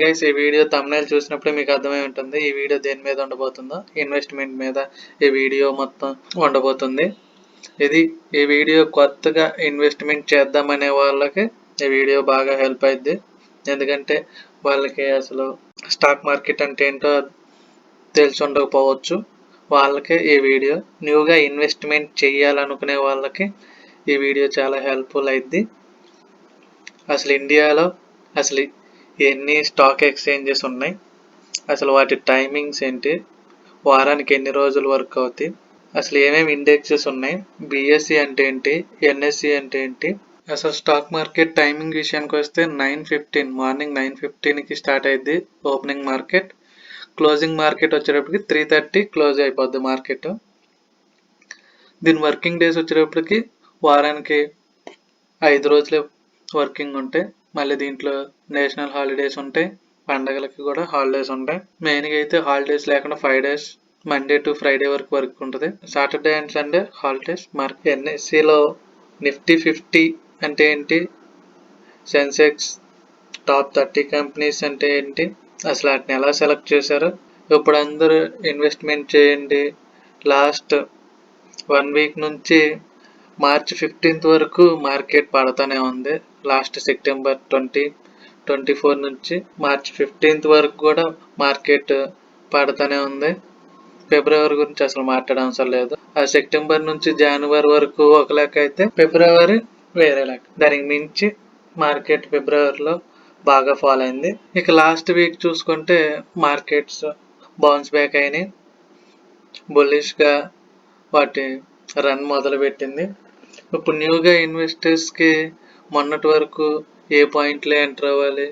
Guys ఈ video thumbnail చూసినప్పుడే మీకు అర్థమై ఉంటుంది. ఈ వీడియో దేని మీద ఉండబోతుందో? ఇన్వెస్ట్మెంట్ మీద ఈ వీడియో మొత్తం ఉండబోతుంది. ఇది ఈ వీడియో కొత్తగా ఇన్వెస్ట్మెంట్ చేద్దామనే వాళ్ళకి ఈ వీడియో బాగా హెల్ప్ అయింది ఎందుకంటే వాళ్ళకి అసలు స్టాక్ మార్కెట్ అంటే ఏంటో తెలిసి ఉండకపోవచ్చు. వాళ్ళకి ఈ వీడియో న్యూగా ఇన్వెస్ట్మెంట్ చేయాలనుకునే వాళ్ళకి ఈ వీడియో చాలా హెల్ప్ఫుల్ అయింది అసలు ఇండియాలో అసలు ఎన్ని స్టాక్ ఎక్స్చేంజెస్ ఉన్నాయి అసలు వాటి టైమింగ్స్ ఏంటి వారానికి ఎన్ని రోజులు వర్క్ అవుతాయి అసలు ఏమేమి ఇండెక్సెస్ ఉన్నాయి బిఎస్సి అంటే ఏంటి ఎన్ఎస్సి అంటే ఏంటి అసలు స్టాక్ మార్కెట్ టైమింగ్ విషయానికి వస్తే నైన్ ఫిఫ్టీన్ మార్నింగ్ నైన్ ఫిఫ్టీన్కి స్టార్ట్ అయింది ఓపెనింగ్ మార్కెట్ క్లోజింగ్ మార్కెట్ వచ్చేటప్పటికి త్రీ థర్టీ క్లోజ్ అయిపోద్ది మార్కెట్ దీని వర్కింగ్ డేస్ వచ్చేటప్పటికి వారానికి ఐదు రోజులే వర్కింగ్ ఉంటాయి మళ్ళీ దీంట్లో నేషనల్ హాలిడేస్ ఉంటాయి పండగలకి కూడా హాలిడేస్ ఉంటాయి. మెయిన్గా అయితే హాలిడేస్ లేకుండా five days Monday to Friday వరకు వర్క్ ఉంటుంది. Saturday and Sunday holidays mark ఎన్ఎస్సిలో Nifty fifty అంటే ఏంటి? సెన్సెక్స్ టాప్ థర్టీ కంపెనీస్ అంటే ఏంటి? అసలు వాటిని ఎలా సెలెక్ట్ చేశారు? ఇప్పుడు అందరూ ఇన్వెస్ట్మెంట్ చేయండి. లాస్ట్ వన్ వీక్ నుంచి మార్చ్ ఫిఫ్టీన్త్ వరకు మార్కెట్ పడతానే ఉంది. Last September twenty twenty four నుంచి మార్చ్ ఫిఫ్టీన్త్ వరకు కూడా మార్కెట్ పడతానే ఉంది. ఫిబ్రవరి గురించి అసలు మాట్లాడడం అవసరం లేదు. ఆ సెప్టెంబర్ నుంచి జనవరి వరకు ఒక లెక్క అయితే ఫిబ్రవరి వేరే లెక్క. దానికి మించి మార్కెట్ ఫిబ్రవరిలో బాగా ఫాలో అయింది. ఇక లాస్ట్ వీక్ చూసుకుంటే మార్కెట్స్ బౌన్స్ బ్యాక్ అయినాయి. బుల్లిష్గా వాటి రన్ మొదలు పెట్టింది ఇప్పుడు న్యూగా ఇన్వెస్టర్స్కి మొన్నటి వరకు ఏ పాయింట్లో ఎంటర్ అవ్వాలి?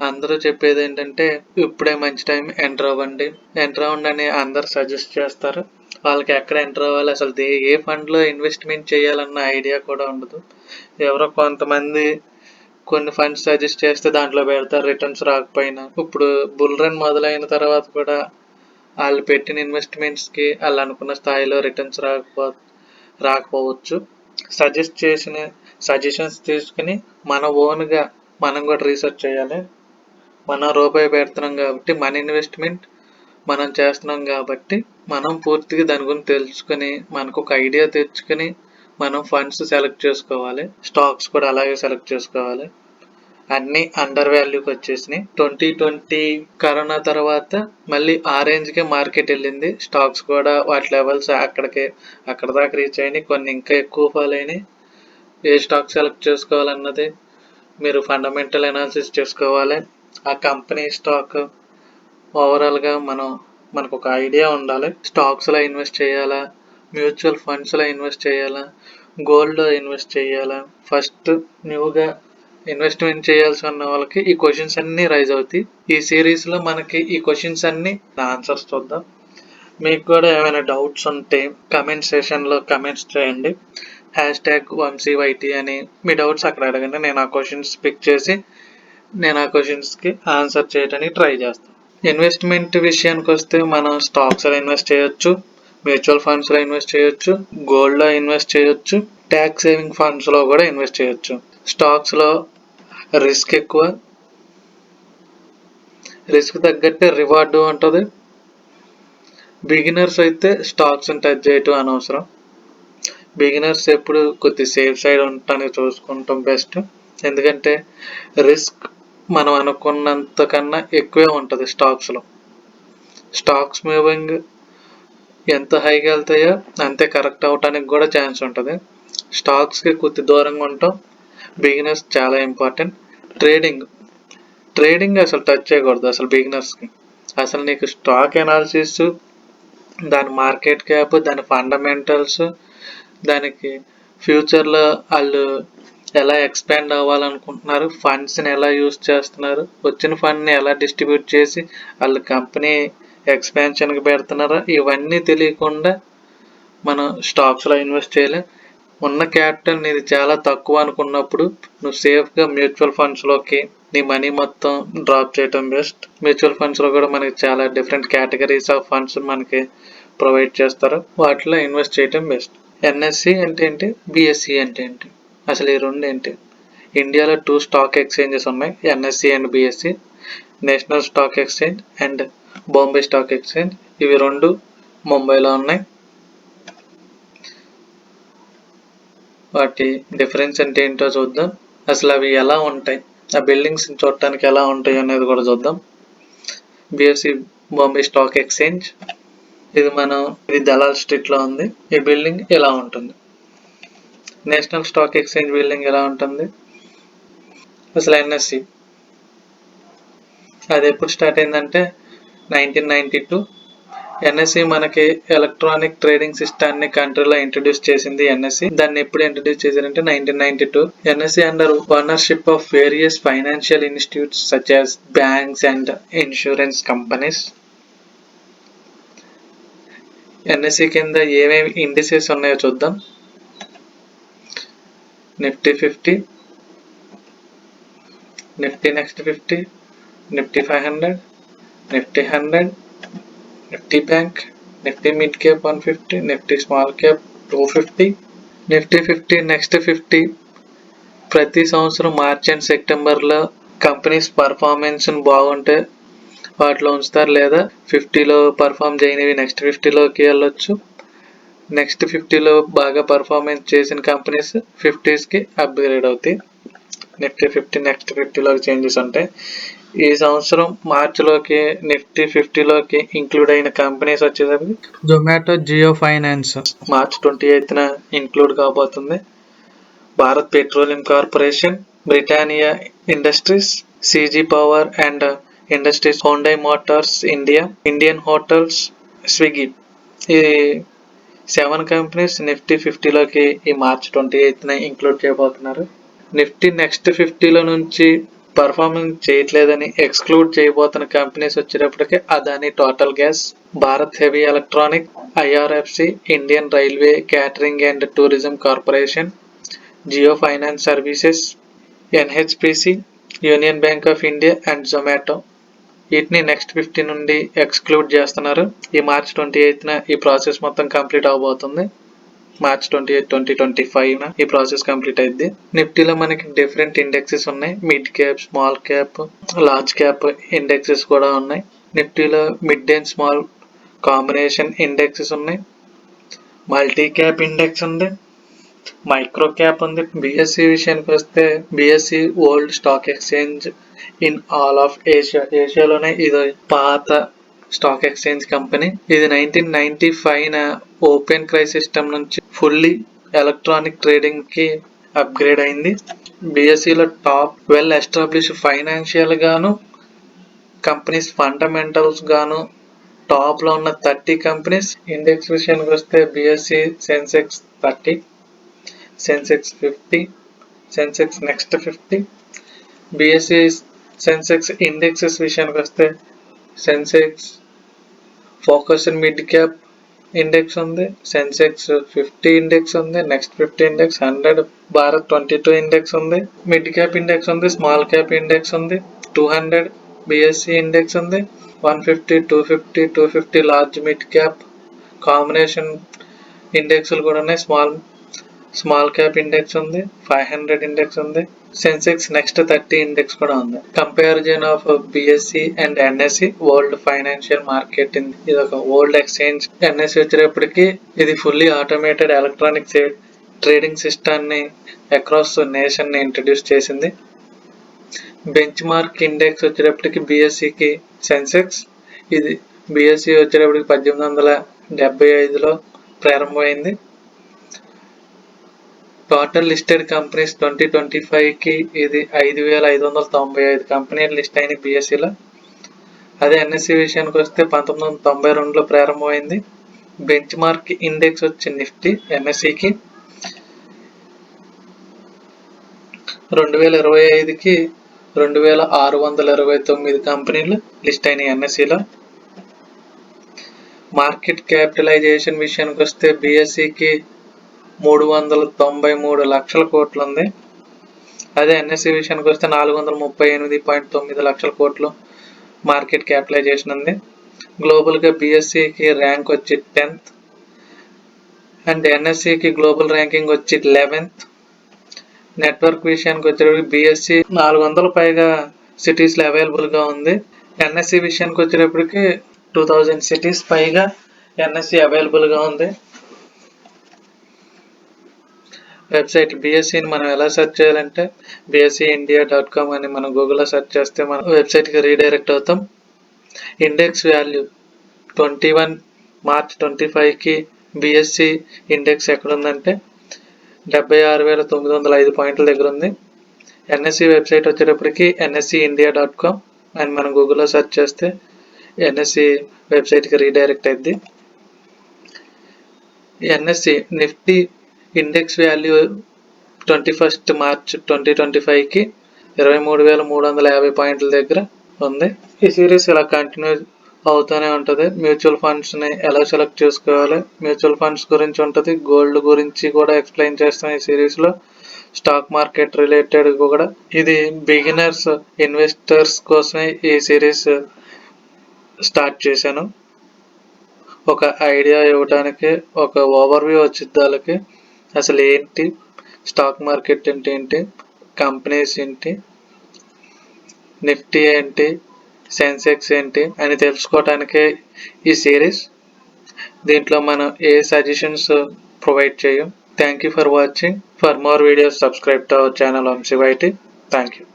అందరూ చెప్పేది ఏంటంటే ఇప్పుడే మంచి టైం ఎంటర్ అవ్వండి. ఎంటర్ అవ్వండి అని అందరు సజెస్ట్ చేస్తారు. వాళ్ళకి ఎక్కడ ఎంటర్ అవ్వాలి? అసలు దే ఏ ఫండ్లో ఇన్వెస్ట్మెంట్ చేయాలన్న ఐడియా కూడా ఉండదు. ఎవరో కొంతమంది కొన్ని ఫండ్స్ సజెస్ట్ చేస్తే దాంట్లో పెడతారు రిటర్న్స్ రాకపోయినా. ఇప్పుడు బుల్ రన్ మొదలైన తర్వాత కూడా వాళ్ళు పెట్టిన ఇన్వెస్ట్మెంట్స్కి వాళ్ళు అనుకున్న స్థాయిలో రిటర్న్స్ రాకపో రాకపోవచ్చు. సజెస్ట్ చేసిన సజెషన్స్ తీసుకుని మన ఓన్గా మనం కూడా రీసెర్చ్ చేయాలి. మనం రూపాయి పెడుతున్నాం కాబట్టి మన ఇన్వెస్ట్మెంట్ మనం చేస్తున్నాం కాబట్టి మనం పూర్తిగా దాని గురించి తెలుసుకుని మనకు ఒక ఐడియా తెచ్చుకొని మనం ఫండ్స్ సెలెక్ట్ చేసుకోవాలి. స్టాక్స్ కూడా అలాగే సెలెక్ట్ చేసుకోవాలి. అన్ని అండర్ వాల్యూకి వచ్చేసినాయి. ట్వంటీ ట్వంటీ కరోనా తర్వాత మళ్ళీ ఆ రేంజ్కే మార్కెట్ వెళ్ళింది. స్టాక్స్ కూడా వాటి లెవెల్స్ అక్కడికి అక్కడ దాకా రీచ్ అయినాయి. కొన్ని ఇంకా ఎక్కువ ఫాల్ అయినాయి. ఏ స్టాక్ సెలెక్ట్ చేసుకోవాలన్నది మీరు ఫండమెంటల్ అనాలిసిస్ చేసుకోవాలి. ఆ కంపెనీ స్టాక్ ఓవరాల్గా మనం మనకు ఒక ఐడియా ఉండాలి. స్టాక్స్లో ఇన్వెస్ట్ చేయాలా? మ్యూచువల్ ఫండ్స్లో ఇన్వెస్ట్ చేయాలా? గోల్డ్లో ఇన్వెస్ట్ చేయాలా? ఫస్ట్ న్యూగా ఇన్వెస్ట్మెంట్ చేయాల్సి ఉన్న వాళ్ళకి ఈ క్వశ్చన్స్ అన్నీ రైజ్ అవుతాయి. ఈ సిరీస్లో మనకి ఈ క్వశ్చన్స్ అన్నీ ఆన్సర్స్ చూద్దాం. మీకు కూడా ఏమైనా డౌట్స్ ఉంటే కమెంట్ సెషన్లో కమెంట్స్ చేయండి. హ్యాష్ ట్యాగ్ వంశీవైటీ అని మీ డౌట్స్ అక్కడ అడగండి. నేను ఆ క్వశ్చన్స్ పిక్ చేసి నేను ఆ క్వశ్చన్స్కి ఆన్సర్ చేయడానికి ట్రై చేస్తాను. ఇన్వెస్ట్మెంట్ విషయానికి వస్తే మనం స్టాక్స్లో ఇన్వెస్ట్ చేయొచ్చు మ్యూచువల్ ఫండ్స్లో ఇన్వెస్ట్ చేయొచ్చు గోల్డ్లో ఇన్వెస్ట్ చేయొచ్చు ట్యాక్స్ సేవింగ్ ఫండ్స్లో కూడా ఇన్వెస్ట్ చేయొచ్చు. స్టాక్స్లో రిస్క్ ఎక్కువ. రిస్క్ తగ్గట్టే రివార్డు ఉంటుంది. బిగినర్స్ అయితే స్టాక్స్ని టచ్ చేయటం అనవసరం. బిగినర్స్ ఎప్పుడు కొద్ది సేఫ్ సైడ్ ఉండటానికి చూసుకుంటాం బెస్ట్. ఎందుకంటే రిస్క్ మనం అనుకున్నంత కన్నా ఎక్కువే ఉంటుంది స్టాక్స్లో స్టాక్స్ మూవింగ్ ఎంత హైకి వెళ్తాయో అంతే కరెక్ట్ అవటానికి కూడా ఛాన్స్ ఉంటుంది. స్టాక్స్కి కొద్ది దూరంగా ఉంటాం. బిగినర్స్ చాలా ఇంపార్టెంట్. ట్రేడింగ్. ట్రేడింగ్ అసలు టచ్ చేయకూడదు అసలు బిగినర్స్కి. అసలు నీకు స్టాక్ ఎనాలిసిస్ దాని మార్కెట్ క్యాప్ దాని ఫండమెంటల్స్ దానికి ఫ్యూచర్లో వాళ్ళు ఎలా ఎక్స్పాండ్ అవ్వాలనుకుంటున్నారు ఫండ్స్ని ఎలా యూస్ చేస్తున్నారు వచ్చిన ఫండ్ని ఎలా డిస్ట్రిబ్యూట్ చేసి వాళ్ళ కంపెనీ ఎక్స్పాన్షన్కి పెడుతున్నారా ఇవన్నీ తెలియకుండా మనం స్టాక్స్లో ఇన్వెస్ట్ చేయలేం. ఉన్న క్యాపిటల్ నీది చాలా తక్కువ అనుకున్నప్పుడు నువ్వు సేఫ్గా మ్యూచువల్ ఫండ్స్లోకి నీ మనీ మొత్తం డ్రాప్ చేయటం బెస్ట్ మ్యూచువల్ ఫండ్స్లో కూడా మనకి చాలా డిఫరెంట్ కేటగిరీస్ ఆఫ్ ఫండ్స్ మనకి ప్రొవైడ్ చేస్తారు. వాటిలో ఇన్వెస్ట్ చేయటం బెస్ట్ ఎన్ఎస్సి అంటే ఏంటి? బిఎస్సి అంటే ఏంటి? అసలు ఈ రెండు ఏంటి? ఇండియాలో టూ స్టాక్ ఎక్స్చేంజెస్ ఉన్నాయి. NSE and BSE national stock exchange and Bombay stock exchange ఇవి రెండు ముంబైలో ఉన్నాయి. వాటి డిఫరెన్స్ అంటే ఏంటో చూద్దాం. అసలు అవి ఎలా ఉంటాయి? ఆ బిల్డింగ్స్ చూడటానికి ఎలా ఉంటాయి అనేది కూడా చూద్దాం. బిఎస్సి బాంబే స్టాక్ ఎక్స్చేంజ్ ఇది మనం ఇది దలాల్ స్ట్రీట్లో ఉంది. ఈ బిల్డింగ్ ఎలా ఉంటుంది. నేషనల్ స్టాక్ ఎక్స్చేంజ్ బిల్డింగ్ ఎలా ఉంటుంది? అసలు ఎన్ఎస్సి అది ఎప్పుడు స్టార్ట్ అయిందంటే నైన్టీన్ నైన్టీ టూ ఎన్ఎస్సి మనకి ఎలక్ట్రానిక్ ట్రేడింగ్ సిస్టాన్ని కంట్రీలో ఇంట్రడ్యూస్ చేసింది ఎన్ఎస్సి. దాన్ని ఎప్పుడు ఇంట్రడ్యూస్ చేశారంటే nineteen ninety two. NSE under ownership of various financial institutes such as banks and insurance companies. NSE కింద ఏమేమి ఇండిసెస్ ఉన్నాయో చూద్దాం. Nifty fifty. Nifty next fifty. Nifty five hundred. Nifty hundred. Nifty bank Nifty mid cap one fifty Nifty small cap two fifty Nifty fifty next fifty ప్రతి సంవత్సరం March and సెప్టెంబర్లో companies performance బాగుంటే వాటిలో ఉంచుతారు లేదా ఫిఫ్టీలో పర్ఫామ్ చేయనివి నెక్స్ట్ ఫిఫ్టీలోకి వెళ్ళొచ్చు. Next ఫిఫ్టీలో బాగా పర్ఫార్మెన్స్ చేసిన కంపెనీస్ ఫిఫ్టీస్కి అప్గ్రేడ్ అవుతాయి. నిఫ్టీ ఫిఫ్టీ నెక్స్ట్ ఫిఫ్టీలోకి చేంజెస్ ఉంటాయి ఈ సంవత్సరం మార్చిలోకి నిఫ్టీ ఫిఫ్టీలోకి ఇంక్లూడ్ అయిన కంపెనీస్ వచ్చేసరికి Zomato Jio finance March twenty ఎయిత్న include కాబోతుంది Bharat petroleum corporation Britannia industries CG power and industries Hyundai motors India Indian hotels Swiggy ఈ సెవెన్ కంపెనీస్ నిఫ్టీ ఫిఫ్టీలోకి ఈ మార్చ్ ట్వంటీ ఎయిత్న ఇంక్లూడ్ చేయబోతున్నారు నిఫ్టీ నెక్స్ట్ ఫిఫ్టీలో నుంచి పర్ఫార్మెన్స్ చేయట్లేదని ఎక్స్క్లూడ్ చేయబోతున్న కంపెనీస్ వచ్చేటప్పటికి Adani total gas Bharat heavy electronic IRFC Indian railway catering and tourism corporation Jio finance services NHPC union bank of India and Zomato వీటిని next fifty నుండి exclude చేస్తున్నారు. ఈ March twenty ఎయిత్న ఈ process మొత్తం complete అవబోతుంది. March twenty eight twenty twenty five ఈ process complete అయింది నిఫ్టీలో మనకి డిఫరెంట్ ఇండెక్సెస్ ఉన్నాయి. Mid cap small cap large cap indexes కూడా ఉన్నాయి. నిఫ్టీలో mid and small combination indexes ఉన్నాయి. మల్టీ క్యాప్ ఇండెక్స్ ఉంది. మైక్రో క్యాప్ ఉంది. బిఎస్సి విషయానికి వస్తే BSE old stock exchange in all of Asia ఏషియాలోనే ఇది పాత స్టాక్ ఎక్స్చేంజ్ కంపెనీ ఇది nineteen ninety five open cry system నుంచి ఫుల్లీ ఎలక్ట్రానిక్ ట్రేడింగ్కి అప్గ్రేడ్ అయింది. బిఎస్సిలో టాప్ వెల్ ఎస్టాబ్లిష్ ఫైనాన్షియల్ గాను కంపెనీస్ ఫండమెంటల్స్ గాను టాప్లో ఉన్న థర్టీ కంపెనీస్ ఇండెక్స్ విషయానికి వస్తే BSE Sensex thirty Sensex fifty Sensex next fifty BSE Sensex indexes విషయానికి వస్తే Sensex focus mid cap index ఉంది. సెన్సెక్స్ ఫిఫ్టీ ఇండెక్స్ ఉంది. Next fifty index hundred Bharat twenty two index ఉంది. మిడ్ క్యాప్ ఇండెక్స్ ఉంది. Small cap index ఉంది. Two hundred BSE index ఉంది. One fifty two fifty two fifty large mid cap combination ఇండెక్స్లు కూడా ఉన్నాయి. Small small cap index ఉంది five hundred index ఉంది Sensex next thirty index కూడా ఉంది. Comparison of BSE and NSE world financial market ఇది ఒక world exchange. NSE వచ్చేటప్పటికి ఇది ఫుల్లీ ఆటోమేటెడ్ ఎలక్ట్రానిక్ ట్రేడింగ్ సిస్టాన్ని అక్రాస్ నేషన్ని ఇంట్రడ్యూస్ చేసింది. బెంచ్ మార్క్ ఇండెక్స్ వచ్చేటప్పటికి బిఎస్సికి సెన్సెక్స్ ఇది బిఎస్సి వచ్చేటప్పటికి పద్దెనిమిది వందల డెబ్బై ఐదులో ప్రారంభమైంది. Total listed companies twenty twenty ఫైవ్కి ఇది ఐదు వేల ఐదు వందల తొంభై ఐదు కంపెనీలు లిస్ట్ అయిన బీఎస్సీలో అదే ఎన్ఎస్సి విషయానికి వస్తే పంతొమ్మిది వందల తొంభై రెండులో ప్రారంభమైంది. బెంచ్ మార్క్ ఇండెక్స్ వచ్చింది నిఫ్టీ ఎన్ఎస్సికి రెండు వేల ఇరవై ఐదుకి రెండు వేల ఆరు వందల ఇరవై తొమ్మిది కంపెనీలు లిస్ట్ అయినాయి ఎన్ఎస్సిలో మార్కెట్ క్యాపిటలైజేషన్ విషయానికి వస్తే బిఎస్సికి మూడు వందల తొంభై మూడు లక్షల కోట్లు ఉంది అదే ఎన్ఎస్సి విషయానికి వస్తే నాలుగు వందల ముప్పై ఎనిమిది పాయింట్ తొమ్మిది లక్షల కోట్లు మార్కెట్ క్యాపిటలైజేషన్ ఉంది. గ్లోబల్గా బిఎస్సికి ర్యాంక్ వచ్చి టెన్త్. అండ్ ఎన్ఎస్సికి గ్లోబల్ ర్యాంకింగ్ వచ్చి లెవెన్త్. నెట్వర్క్ విషయానికి వచ్చేటప్పుడు బిఎస్సి నాలుగు వందల పైగా సిటీస్లో అవైలబుల్గా ఉంది. ఎన్ఎస్సి విషయానికి వచ్చేటప్పటికి టూ థౌజండ్ సిటీస్ పైగా ఎన్ఎస్సి అవైలబుల్గా ఉంది. వెబ్సైట్ బీఎస్సీని మనం ఎలా సెర్చ్ చేయాలంటే బీఎస్సీ ఇండియా డాట్ కామ్ అని మనం గూగుల్లో సెర్చ్ చేస్తే మనం వెబ్సైట్కి రీడైరెక్ట్ అవుతాం. Index value twenty one March twenty ఫైవ్కి బీఎస్సీ ఇండెక్స్ ఎక్కడుందంటే డెబ్బై ఆరు వేల తొమ్మిది వందల ఐదు పాయింట్ల దగ్గర ఉంది ఎన్ఎస్సి వెబ్సైట్ వచ్చేటప్పటికి ఎన్ఎస్సి ఇండియా డాట్ కామ్ అని మనం గూగుల్లో సెర్చ్ చేస్తే ఎన్ఎస్సి వెబ్సైట్కి రీడైరెక్ట్ అయింది NSE Nifty index value twenty first March twenty twenty ఫైవ్కి ఇరవై మూడు వేల మూడు వందల యాభై పాయింట్ల దగ్గర ఉంది. ఈ సిరీస్ ఇలా కంటిన్యూ అవుతూనే ఉంటుంది. మ్యూచువల్ ఫండ్స్ని ఎలా సెలెక్ట్ చేసుకోవాలి? మ్యూచువల్ ఫండ్స్ గురించి ఉంటుంది. గోల్డ్ గురించి కూడా ఎక్స్ప్లెయిన్ చేస్తాం ఈ సిరీస్లో స్టాక్ మార్కెట్ రిలేటెడ్ కూడా. ఇది బిగినర్స్ ఇన్వెస్టర్స్ కోసమే ఈ సిరీస్ స్టార్ట్ చేశాను. ఒక ఐడియా ఇవ్వడానికి ఒక ఓవర్వ్యూ వచ్చి వాళ్ళకి అసలు ఏంటి? స్టాక్ మార్కెట్ అంటే ఏంటి? కంపెనీస్ ఏంటి? నిఫ్టీ ఏంటి? సెన్సెక్స్ ఏంటి? అని తెలుసుకోవటానికే ఈ సిరీస్. దీంట్లో మనం ఏ సజెషన్స్ ప్రొవైడ్ చేయం? Thank you for watching. For more videos subscribe to our channel Vamsi YT thank you.